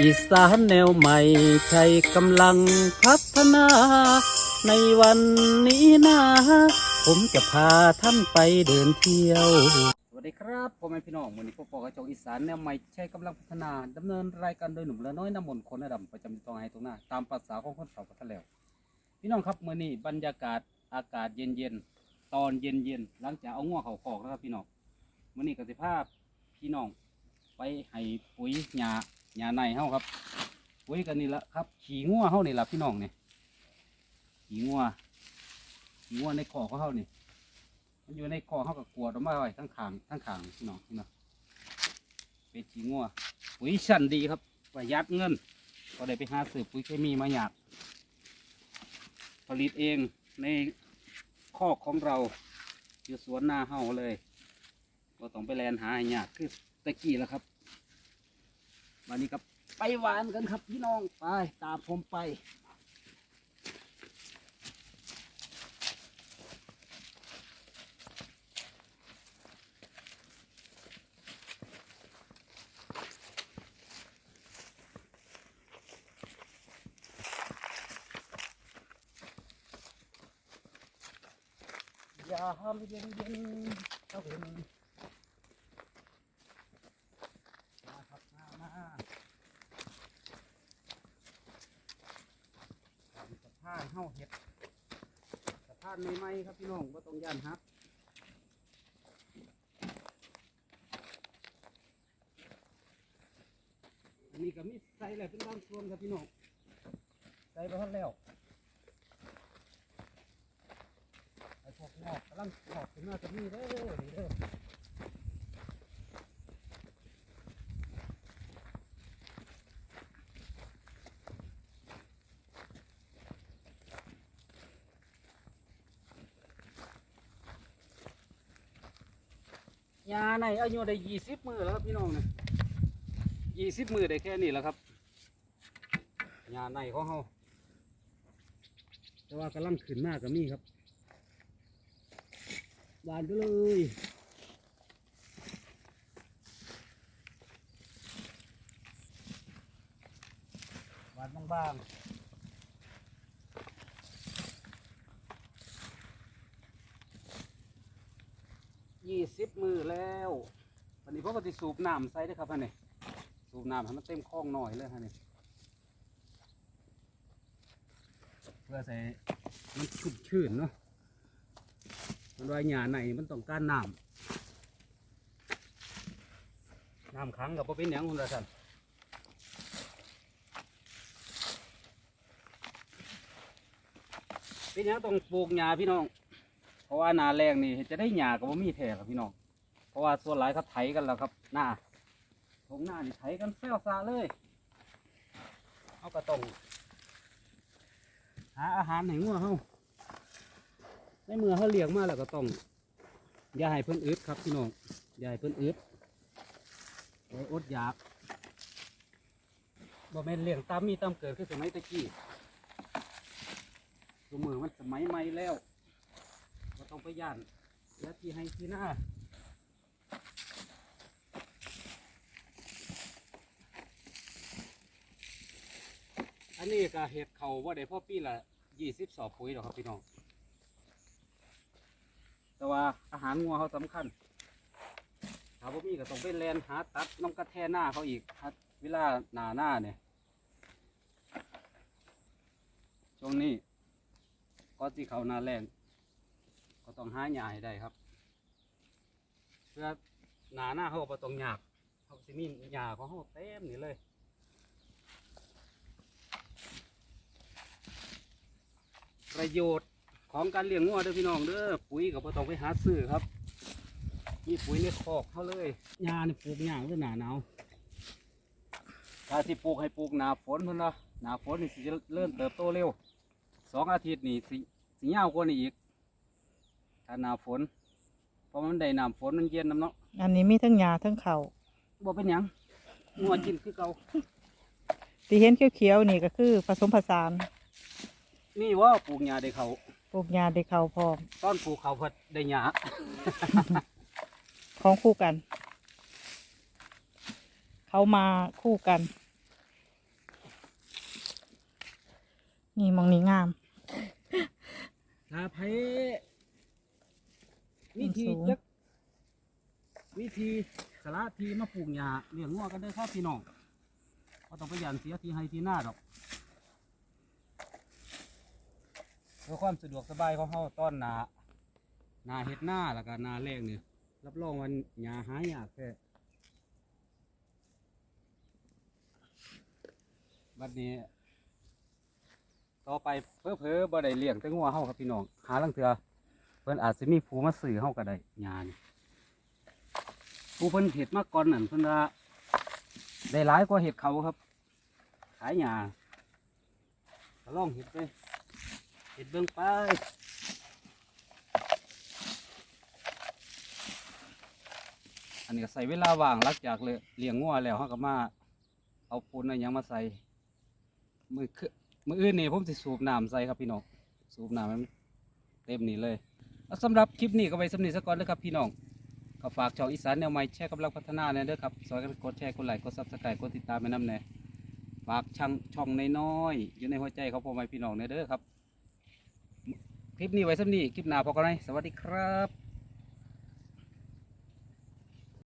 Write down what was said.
อีสานแนวใหม่ใช้กำลังพัฒนา ในวันนี้นะ ผมจะพาท่านไปเดินเที่ยว สวัสดีครับพ่อแม่พี่น้องวันนี้พวกปอกระจกอีสานแนวใหม่ใช้กำลังพัฒนาดำเนินรายการโดยหนุ่มและน้อยน้ำมนต์คนระดำประจำตองไฮตรงหน้า ตามภาษาของคนเฒ่าพัทแล้ว พี่น้องครับมื่อนี้บรรยากาศอากาศเย็นเย็นๆตอนเย็นเย็นๆหลังจากเอาง้อเขาคอกแล้วครับพี่น้องมื่อนี้กสิภาพพี่น้องไปให้ปุ๋ยหญ้า หญ้าในเฮาครับปุ๋ยกันนี่ละครับ ขี่งัวเฮานี่ละพี่น้องนี่ขี่งัวขี่งัวในคอของเฮานี่มันอยู่ในคอเฮากับกวดออกมาไว้ทั้งขางทั้งขางพี่น้องพี่น้องเป็นขี่งัวปุ๋ยชั้นดีครับประหยัดเงิน ก็ได้ไปหาซื้อปุ๋ยเคมีมาหยาดผลิตเองในคอกของเราอยู่สวนหน้าเฮาเลยก็ต้องไปแลนหาหยากคือตะกี้แล้วครับ วันนี้ครับไปหวานกันครับพี่น้องไปตามผมไปยามเย็นเย็นเห็นมาครับมามาทำสะพานเฮาเห็ดสะพานใหม่ๆครับพี่น้องว่าต้องย่านฮักอันนี้ก็มีใส่แหละเป็นบางส่วนครับพี่น้องใส่ไปทันแล้วไอ้พวกงอกกำลังงอกขึ้นมาจะมีเด้อนี่เด้อ หญ้าในอายุได้ยี่สิบมือแล้วครับพี่น้องเนี่ยยี่สิบมือได้แค่นี้แล้วครับหญ้าในของเขาแต่ว่ากำลังขึ้นมากกับมีครับหวานไปเลยหวานบางๆ ยี่สิบมือแล้ววันนี้พ่อปฏิสูบน้ำใส่ด้วยครับท่านนี่สูบน้ำให้มันเต็มคลองหน่อยเลยท่านนี่เพื่อใส่มันชุ่มชื่นเนาะมันว่าหญ้าในมันต้องการน้ำน้ำขังกับเป็นหยังคุณละสันเป็นหยังต้องปลูกหญ้าพี่น้อง ราะว่านาแรงนี่จะได้หญ้ากับว่ามีแท้ครับพี่น้อง เพราะว่าส่วนหลายเขาไถกันแล้วครับหน้าทงหน้านี่ไถกันแซวซาเลย เอากระต้องหาอาหารให้งัวเฮาในเมื่อเขาเลี้ยงมาแล้วก็ต้อง อย่าให้เพิ่นอึดครับพี่น้อง อย่าให้เพิ่นอึดไว้อดอยากบ่แม่นเลี้ยงตามมีตามเกิดคือสมัยตะกี้สมือมันสมัยใหม่แล้ว ต้องไปย่านแล้วที่ให้ที่หน้าอันนี้ก็เห็ดเขาว่าได้พ่อปีละยี่สิบสอบปุ๋ยหรอกครับพี่น้อง แต่ว่าอาหารงัวเขาสำคัญถ้าบ่มีก็ต้องไปแลนหาตัดน้ำกระแทหน้าเขาอีกถ้าเวลาหนาหน้าเนี่ยช่วงนี้ก็ที่เขาหนาแรง ต้องหาหญ้าให้ได้ครับเพื่อหนาหน้าเขาก็บ่ต้องยากเขาสิมีหญ้าของเขาเต็มนี่เลย ประโยชน์ของการเลี้ยงงัวเด้อพี่น้องเด้อปุ๋ยก็บ่ต้องไปหาซื้อครับ มีปุ๋ยในคอกเขาเลยหญ้านี่ปลูกหญ้าเมื่อหนาหนาวถ้าสิปลูกให้ปลูกหนาฝนเพิ่นละหนาฝนนี่สิจะเริ่มเติบโตเร็วสองอาทิตย์นี่สิสิยาวกว่านี้อีก ถ้าหนาฝน เพราะมันได้น้ำฝนมันเย็นน้ำเนาะอันนี้มีทั้งหญ้าทั้งเขาวบ่เป็นหยังงัวกินคือเก่าที่เห็นเขียวๆนี่ก็คือผสมผสานนี่ว่าปลูกหญ้าได้เขาปลูกหญ้าได้เขาวพร้อมตอนปลูกเขาเพิ่นได้หญ้าของคู่กัน เขามาคู่กัน นี่มองนี่งามถ้าไผวิธี สูงจักวิธีสละทีมาปลูกหญ้าเลี้ยงงัวกันเด้อครับพี่น้องบ่ต้องไปหยันเสียทีให้ทีหน้าดอกเพื่อความสะดวกสบายของเฮาต้อนหนาหนาเฮ็ดหน้าแล้วก็หนาแรงเนี่ยรับรองวันหญ้าหายากแท้บัดนี้ ต่อไปเพ้อเพอๆบ่ได้เลี้ยงแต่งัวเฮาครับพี่น้องหาลังเถือ เพิ่นอาจสิมีผู้มาซื้อเฮาก็ได้ยานผู้เพิ่นเฮ็ดมาก่อนนั่นเพิ่นว่าได้หลายกว่าเฮ็ดเขาครับ ขายหยาก็ลองเฮ็ดไปเฮ็ดเบิ่งไปอันนี้ก็ใส่เวลาว่างหลังจากเลยเลี้ยงงัวแล้วเฮาก็มา เอาปูนอะไรยังมาใส่มือคือมื่ออื่นนี่ผมสิสูบน้ำใส่ครับพี่น้องสูบน้ำมันเต็มนี่เลย เอาสำหรับคลิปนี้ก็ไปสำนีสักก่อนเลยครับพี่น้องก็ฝากช่องอีสานแนวใหม่แชร์กำลังพัฒนาเนี่ยเด้อครับสอยกันกดแชร์กดไลค์กดซับสไครต์กดติดตามไปน้ำแน่ฝากช่างช่องน้อยๆอยู่ในหัวใจเขาพ่อแม่พี่น้องเนี่ยเด้อครับ คลิปนี้ไว้สำนีคลิปหน้าพอกันไหมสวัสดีครับ